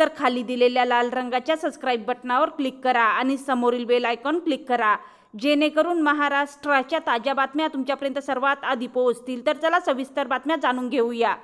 तर खाली दिलेल्या लाल रंगाच्या सबस्क्राईब बटनावर क्लिक करा आणि समोरील बेल आयकॉन क्लिक करा. जेणेकरून महाराष्ट्राच्या ताज्या बातम्या तुमच्यापर्यंत सर्वात आधी पोहोचतील. तर चला सविस्तर बातम्या जाणून घेऊया.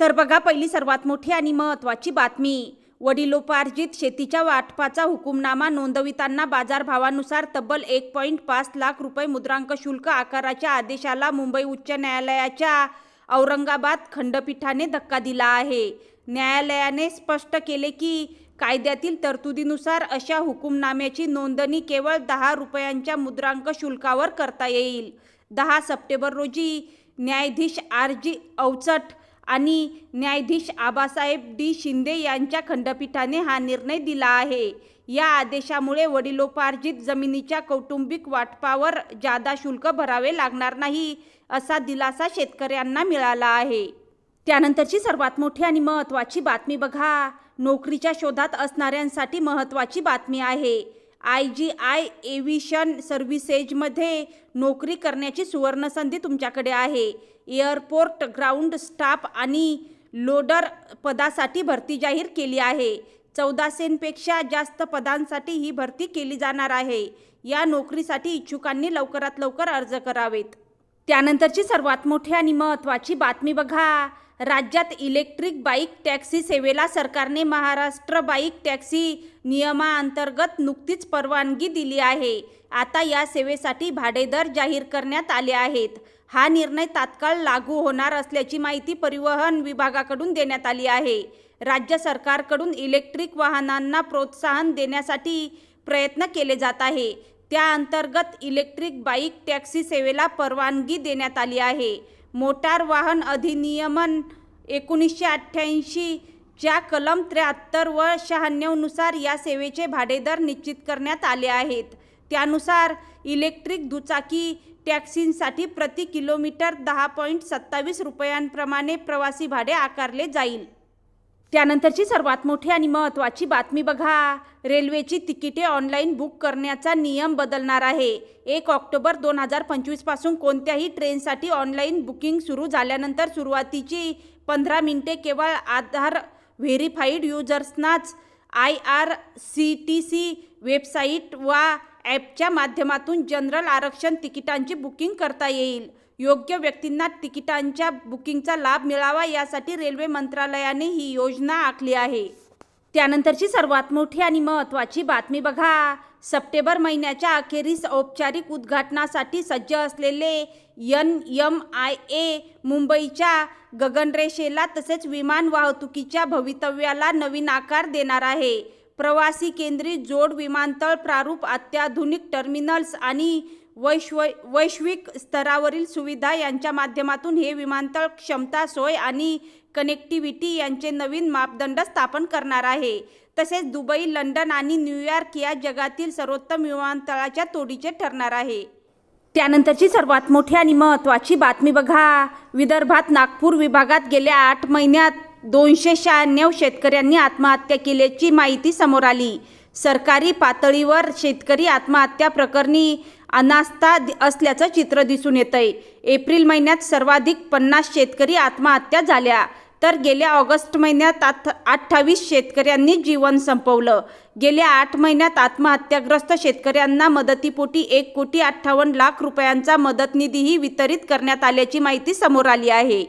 तर बघा पहिली सर्वात मोठी आणि महत्त्वाची बातमी. वडिलोपार्जित शेतीच्या वाटपाचा हुकुमनामा नोंदविताना बाजारभावानुसार तब्बल एक पॉईंट पाच लाख रुपये मुद्रांक शुल्क आकाराच्या आदेशाला मुंबई उच्च न्यायालयाच्या औरंगाबाद खंडपीठाने धक्का दिला आहे. न्यायालयाने स्पष्ट केले की कायद्यातील तरतुदीनुसार अशा हुकुमनाम्याची नोंदणी केवळ दहा रुपयांच्या मुद्रांक शुल्कावर करता येईल. दहा सप्टेंबर रोजी न्यायाधीश आर जी अवचट आणि न्यायाधीश आबासाहेब डी शिंदे यांच्या खंडपीठाने हा निर्णय दिला आहे. या आदेशामुळे वडिलोपार्जित जमिनीच्या कौटुंबिक वाटपावर जादा शुल्क भरावे लागणार नाही असा दिलासा शेतकऱ्यांना मिळाला आहे. त्यानंतरची सर्वात मोठी आणि महत्त्वाची बातमी बघा. नोकरीच्या शोधात असणाऱ्यांसाठी महत्त्वाची बातमी आहे. आय जी आय एव्हिशन सर्व्हिसेजमध्ये नोकरी करण्याची सुवर्णसंधी तुमच्याकडे आहे. एअरपोर्ट ग्राउंड स्टाफ आणि लोडर पदासाठी भरती जाहीर केली आहे. चौदाशेंपेक्षा जास्त पदांसाठी ही भरती केली जाणार आहे. या नोकरीसाठी इच्छुकांनी लवकरात लवकर अर्ज करावेत. त्यानंतरची सर्वात मोठी आणि महत्त्वाची बातमी बघा. राज्यात इलेक्ट्रिक बाईक टॅक्सी सेवेला सरकारने महाराष्ट्र बाईक टॅक्सी नियमाअंतर्गत नुकतीच परवानगी दिली आहे. आता या सेवेसाठी भाडेदर जाहीर करण्यात आले आहेत. हा निर्णय तात्काळ लागू होणार असल्याची माहिती परिवहन विभागाकडून देण्यात आली आहे. राज्य सरकारकडून इलेक्ट्रिक वाहनांना प्रोत्साहन देण्यासाठी प्रयत्न केले जात आहे. त्या अंतर्गत इलेक्ट्रिक बाईक टॅक्सी सेवेला परवानगी देण्यात आली आहे. मोटार वाहन अधिनियमन एकोणीसशे अठ्ठ्याऐंशीच्या कलम त्र्याहत्तर व शहाण्णवनुसार या सेवेचे भाडेदर निश्चित करण्यात आले आहेत. त्यानुसार इलेक्ट्रिक दुचाकी टॅक्सींसाठी प्रति किलोमीटर दहा पॉईंट सत्तावीस रुपयांप्रमाणे प्रवासी भाडे आकारले जाईल. त्यानंतरची सर्वात मोठी आणि महत्त्वाची बातमी बघा. रेल्वेची तिकिटे ऑनलाईन बुक करण्याचा नियम बदलणार आहे. एक ऑक्टोबर दोन हजार पंचवीसपासून कोणत्याही ट्रेनसाठी ऑनलाईन बुकिंग सुरू झाल्यानंतर सुरुवातीची पंधरा मिनिटे केवळ Aadhaar verified युजर्सनाच I R C T C website वा ॲपच्या माध्यमातून जनरल आरक्षण तिकिटांची बुकिंग करता येईल. योग्य व्यक्तींना तिकिटांच्या बुकिंगचा लाभ मिळावा यासाठी रेल्वे मंत्रालयाने ही योजना आखली आहे. त्यानंतरची सर्वात मोठी आणि महत्त्वाची बातमी बघा. सप्टेंबर महिन्याच्या अखेरीस औपचारिक उद्घाटनासाठी सज्ज असलेले यन यम आय ए मुंबईच्या गगनरेषेला तसेच विमान वाहतुकीच्या भवितव्याला नवीन आकार देणार आहे. प्रवासी केंद्रित जोड विमानतळ प्रारूप अत्याधुनिक टर्मिनल्स आणि वैश्व वैश्विक स्तरावरील सुविधा यांच्या माध्यमातून हे विमानतळ क्षमता सोय आणि कनेक्टिव्हिटी यांचे नवीन मापदंड स्थापन करणार आहे. तसेच दुबई लंडन आणि न्यूयॉर्क या जगातील सर्वोत्तम विमानतळाच्या तोडीचे ठरणार आहे. त्यानंतरची सर्वात मोठी आणि महत्त्वाची बातमी बघा. विदर्भात नागपूर विभागात गेल्या आठ महिन्यात दोनशे शहाण्णव शेतकऱ्यांनी आत्महत्या केल्याची माहिती समोर आली. सरकारी पातळीवर शेतकरी आत्महत्या प्रकरणी अनास्था असल्याचं चित्र दिसून येतंय. एप्रिल महिन्यात सर्वाधिक पन्नास शेतकरी आत्महत्या झाल्या. तर गेल्या ऑगस्ट महिन्यात आठ अठ्ठावीस शेतकऱ्यांनी जीवन संपवलं. गेल्या आठ महिन्यात आत्महत्याग्रस्त शेतकऱ्यांना मदतीपोटी एक कोटी अठ्ठावन्न लाख रुपयांचा मदत निधीही वितरित करण्यात आल्याची माहिती समोर आली आहे.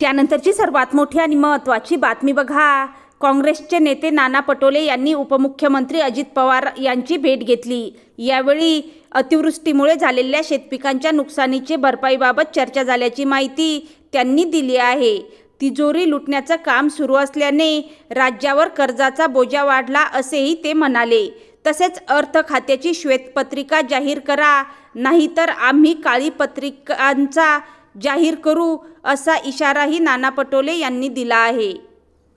त्यानंतरची सर्वात मोठी आणि महत्त्वाची बातमी बघा. काँग्रेसचे नेते नाना पटोले यांनी उपमुख्यमंत्री अजित पवार यांची भेट घेतली. यावेळी अतिवृष्टीमुळे झालेल्या शेतपिकांच्या नुकसानीचे भरपाईबाबत चर्चा झाल्याची माहिती त्यांनी दिली आहे. तिजोरी लुटण्याचं काम सुरू असल्याने राज्यावर कर्जाचा बोजा वाढला असेही ते म्हणाले. तसेच अर्थ खात्याची श्वेतपत्रिका जाहीर करा नाहीतर आम्ही काळी पत्रिकांचा जाहीर करू असा इशाराही नाना पटोले यांनी दिला आहे.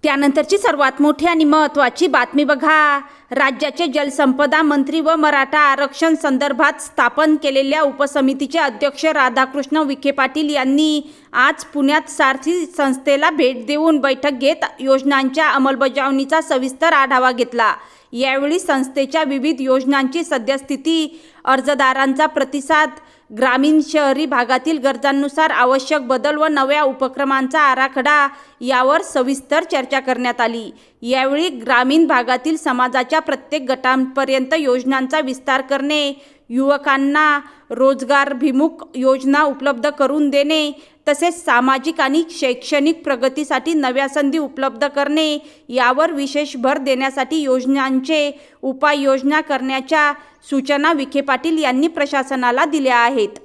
त्यानंतरची सर्वात मोठी आणि महत्त्वाची बातमी बघा. राज्याचे जलसंपदा मंत्री व मराठा आरक्षण संदर्भात स्थापन केलेल्या उपसमितीचे अध्यक्ष राधाकृष्ण विखे पाटील यांनी आज पुण्यात सारथी संस्थेला भेट देऊन बैठक घेत योजनांच्या अंमलबजावणीचा सविस्तर आढावा घेतला. यावेळी संस्थेच्या विविध योजनांची सद्यस्थिती अर्जदारांचा प्रतिसाद ग्रामीण शहरी भागातील गरजांनुसार आवश्यक बदल व नव्या उपक्रमांचा आराखडा यावर सविस्तर चर्चा करण्यात आली. यावेळी ग्रामीण भागातील समाजाच्या प्रत्येक गटांपर्यंत योजनांचा विस्तार करणे युवकांना रोजगारभिमुख योजना उपलब्ध करून देणे तसेच सामाजिक आणि शैक्षणिक प्रगतीसाठी नव्या संधी उपलब्ध करणे यावर विशेष भर देण्यासाठी योजनांचे उपाययोजना करण्याच्या सूचना विखे पाटील यांनी प्रशासनाला दिल्या आहेत.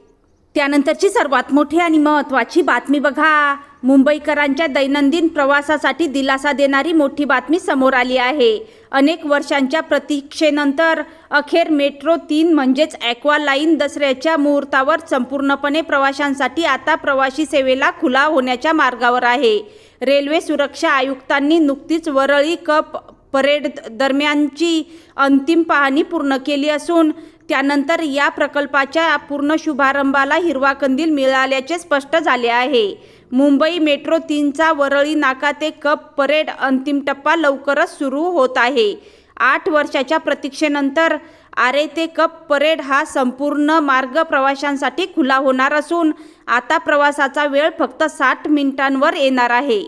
त्यानंतरची सर्वात मोठी आणि महत्त्वाची बातमी बघा. मुंबईकरांच्या दैनंदिन प्रवासासाठी दिलासा देणारी मोठी बातमी समोर आली आहे. अनेक वर्षांच्या प्रतीक्षेनंतर अखेर मेट्रो तीन म्हणजेच ॲक्वा लाईन दसऱ्याच्या मुहूर्तावर संपूर्णपणे प्रवाशांसाठी आता प्रवासी सेवेला खुला होण्याच्या मार्गावर आहे. रेल्वे सुरक्षा आयुक्तांनी नुकतीच वरळी कप परेड दरम्यानची अंतिम पाहणी पूर्ण केली असून त्यानंतर या प्रकल्पाच्या पूर्ण शुभारंभाला हिरवा कंदील मिळाल्याचे स्पष्ट झाले आहे. मुंबई मेट्रो तीनचा वरळी नाका ते कप परेड अंतिम टप्पा लवकरच सुरू होत आहे. आठ वर्षाच्या प्रतीक्षेनंतर आरे ते कप परेड हा संपूर्ण मार्ग प्रवाशांसाठी खुला होणार असून आता प्रवासाचा वेळ फक्त साठ मिनिटांवर येणार आहे.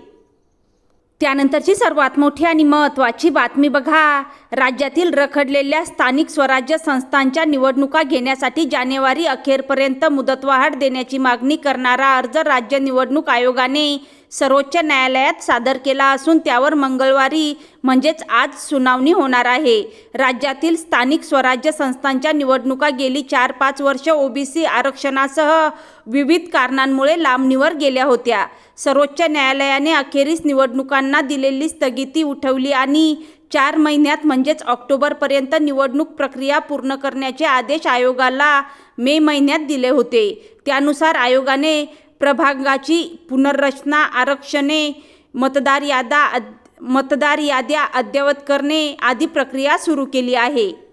त्यानंतरची सर्वात मोठी आणि महत्त्वाची बातमी बघा. राज्यातील रखडलेल्या स्थानिक स्वराज्य संस्थांच्या निवडणुका घेण्यासाठी जानेवारी अखेरपर्यंत मुदतवाढ देण्याची मागणी करणारा अर्ज राज्य निवडणूक आयोगाने सर्वोच्च न्यायालयात सादर केला असून त्यावर मंगळवारी म्हणजेच आज सुनावणी होणार आहे. राज्यातील स्थानिक स्वराज्य संस्थांच्या निवडणुका गेली चार पाच वर्ष ओबीसी आरक्षणासह विविध कारणांमुळे लांबणीवर गेल्या होत्या. सर्वोच्च न्यायालयाने अखेरीस निवडणुकांना दिलेली स्थगिती उठवली आणि चार महिन्यात म्हणजेच ऑक्टोबरपर्यंत निवडणूक प्रक्रिया पूर्ण करण्याचे आदेश आयोगाला मे महिन्यात दिले होते. त्यानुसार आयोगाने प्रभागाची पुनर्रचना आरक्षणे मतदार यादा मतदार याद्या अद्ययावत करणे आदी प्रक्रिया सुरू केली आहे.